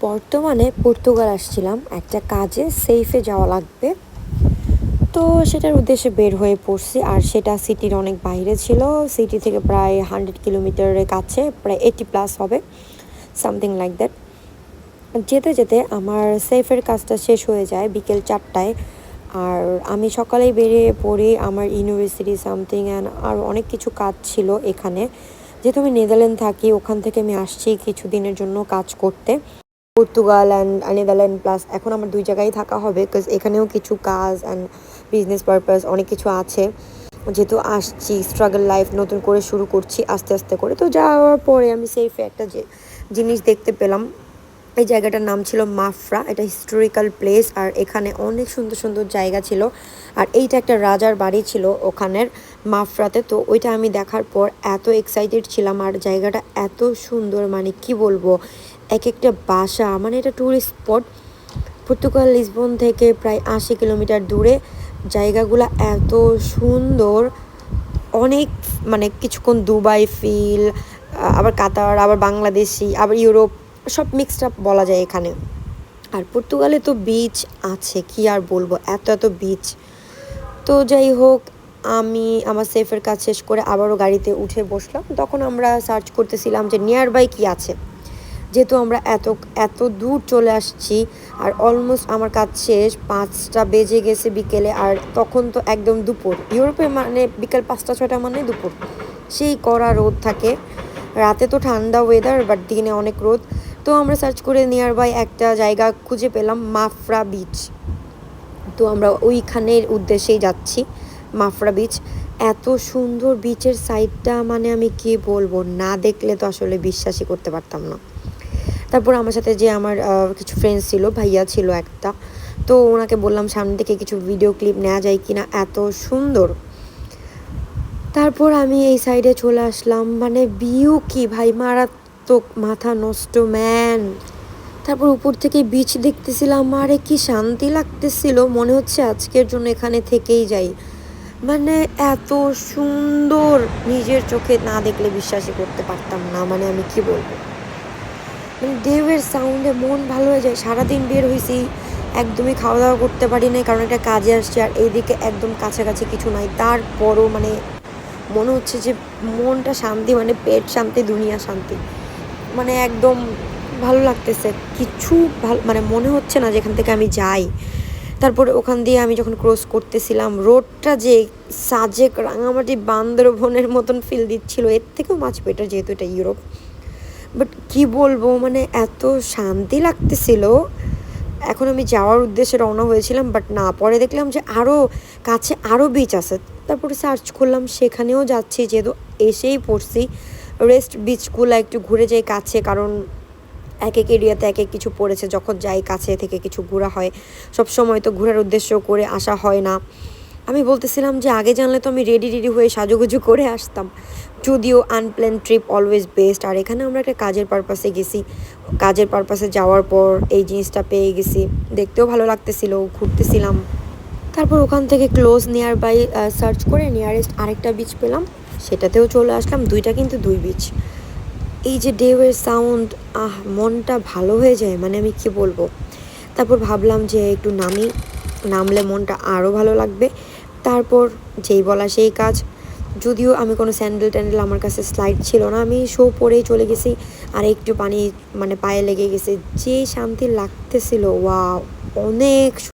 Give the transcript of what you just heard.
বর্তমানে পর্তুগাল আসছিলাম। একটা কাজে সেফে যাওয়া লাগবে। তো সেটার উদ্দেশ্যে বের হয়ে পড়ছি। আর সেটা সিটির অনেক বাইরে ছিল। সিটি থেকে প্রায় হান্ড্রেড কিলোমিটারের কাছে, প্রায় এইটি প্লাস হবে। সামথিং লাইক দ্যাট যেতে যেতে আমার সেফের কাজটা শেষ হয়ে যায় বিকেল চারটায়। আর আমি সকালেই বেরিয়ে পড়ি। আমার ইউনিভার্সিটি সামথিং অ্যান্ড আর অনেক কিছু কাজ ছিল এখানে। যেহেতু আমি নেদারল্যান্ড থাকি, ওখান থেকে আমি আসছি কিছু দিনের জন্য কাজ করতে। পর্তুগাল অ্যান্ড নেদারল্যান্ড প্লাস এখন আমার দুই জায়গায় থাকা হবে বিকজ এখানেও কিছু কাজ অ্যান্ড বিজনেস পারপাস অনেক কিছু আছে। যেহেতু আসছি স্ট্রাগল লাইফ নতুন করে শুরু করছি আস্তে আস্তে করে। তো যাওয়ার পরে আমি সেফে একটা যে, জিনিস দেখতে পেলাম। এই জায়গাটার নাম ছিল মাফরা, এটা হিস্টোরিক্যাল প্লেস আর এখানে অনেক সুন্দর সুন্দর জায়গা ছিল। আর এইটা একটা রাজার বাড়ি ছিল ওখানের। মাফরাতে। তো ওইটা আমি দেখার পর এত এক্সাইটেড ছিলাম আর জায়গাটা এত সুন্দর মানে কি বলব এক একটা বাসা মানে এটা ট্যুরিস্ট স্পট পর্তুগাল, লিসবন থেকে প্রায় আশি কিলোমিটার দূরে। জায়গাগুলো এত সুন্দর, অনেক মানে কিছুক্ষণ দুবাই ফিল আবার কাতার, আবার বাংলাদেশি, আবার ইউরোপ, সব মিক্সড আপ বলা যায় এখানে। আর পর্তুগালে তো বিচ আছে, কি আর বলব, এত এত বিচ তো যাই হোক আমি আমার সেফের কাজ শেষ করে আবারও গাড়িতে উঠে বসলাম। তখন আমরা সার্চ করতেছিলাম যে নিয়ার বাই কী আছে। যেহেতু আমরা এত এত দূর চলে আসছি আর অলমোস্ট আমার কাজ শেষ, পাঁচটা বেজে গেছে বিকেলে আর তখন তো একদম দুপুর। ইউরোপে মানে বিকেল পাঁচটা ছটা মানে দুপুর। সেই কড়া রোদ থাকে। রাতে তো ঠান্ডা ওয়েদার বাট দিনে অনেক রোদ। তো আমরা সার্চ করে নিয়ার বাই একটা জায়গা খুঁজে পেলাম, মাফরা বিচ তো আমরা ওইখানের উদ্দেশ্যেই যাচ্ছি। মাফরা বিচ এত সুন্দর বিচের সাইডটা মানে আমি কি বলব? না দেখলে তো আসলে বিশ্বাসই করতে পারতাম না। তারপর আমার সাথে যে আমার কিছু ফ্রেন্ডস ছিল, ভাইয়া ছিল একটা। তো ওনাকে বললাম, সামনে থেকে কিছু ভিডিও ক্লিপ নেওয়া যায় কিনা? এত সুন্দর। তারপর আমি এই সাইডে চলে আসলাম। মানে বিউ কি ভাই? মারাত্মক মাথা নষ্ট ম্যান তারপর উপর থেকে বিচ দেখতেছিলাম। আরে কি শান্তি লাগতেছিল। মনে হচ্ছে আজকের জন্য এখানে থেকেই যাই। মানে এত সুন্দর নিজের চোখে না দেখলে বিশ্বাসই করতে পারতাম না মানে আমি কি বলব? মানে ঢেউয়ের সাউন্ডে মন ভালো হয়ে যায়। সারাদিন বের হয়েছি একদমই খাওয়া দাওয়া করতে পারি না কারণ একটা কাজে আসছে আর এইদিকে একদম কাছাকাছি কিছু নাই। তারপরও মানে মনে হচ্ছে যে মনটা শান্তি মানে পেট শান্তি, দুনিয়া শান্তি। মানে একদম ভালো লাগতেছে। কিছু ভালো মানে মনে হচ্ছে না যেখান থেকে আমি যাই। তারপরে ওখান দিয়ে আমি যখন ক্রস করতেছিলাম রোডটা যে সাজেক রাঙামাটি বান্দরবনের মতন ফিল দিচ্ছিল, এর থেকেও মাছ বেটার যেহেতু এটা ইউরোপ বাট কি বলব মানে এত শান্তি লাগতেছিল। এখন আমি যাওয়ার উদ্দেশ্যে রওনা হয়েছিলাম বাট না, পরে দেখলাম যে আরও কাছে আরও বিচ আছে। তারপরে সার্চ করলাম, সেখানেও যাচ্ছি, যেহেতু এসেই পড়ছি। রেস্ট বিচগুলো একটু ঘুরে যাই কাছে, কারণ এক এক এরিয়াতে এক এক কিছু পড়েছে, যখন যাই কাছে থেকে কিছু ঘোরা হয়। সব সময় তো ঘোরার উদ্দেশ্য করে আসা হয় না। আমি বলতেছিলাম যে, আগে জানলে তো আমি রেডি রেডি হয়ে সাজুগুজু করে আসতাম। যদিও আনপ্ল্যান ট্রিপ অলওয়েজ বেস্ট আর এখানে আমরা একটা কাজের পারপাসে গেছি। কাজের পারপাসে যাওয়ার পর এই জিনিসটা পেয়ে গেছি। দেখতেও ভালো লাগতেছিল, ঘুরতেছিলাম। তারপর ওখান থেকে ক্লোজ নিয়ার বাই সার্চ করে নিয়ারেস্ট আরেকটা বিচ পেলাম। সেটাতেও চলে আসলাম, দুইটা কিন্তু দুই বিচ এই যে ডেউয়ের সাউন্ড আহ, মনটা ভালো হয়ে যায় মানে আমি কি বলব? তারপর ভাবলাম যে একটু নামি, নামলে মনটা আরও ভালো লাগবে। তারপর যেই বলা সেই কাজ। যদিও আমি কোনো স্যান্ডেল ট্যান্ডেল আমার কাছে স্লাইড ছিল না, আমি শো পরেই চলে গেছি আর একটু পানি মানে পায়ে লেগে গেছে। যে শান্তি লাগতেছিল ওয়া অনেক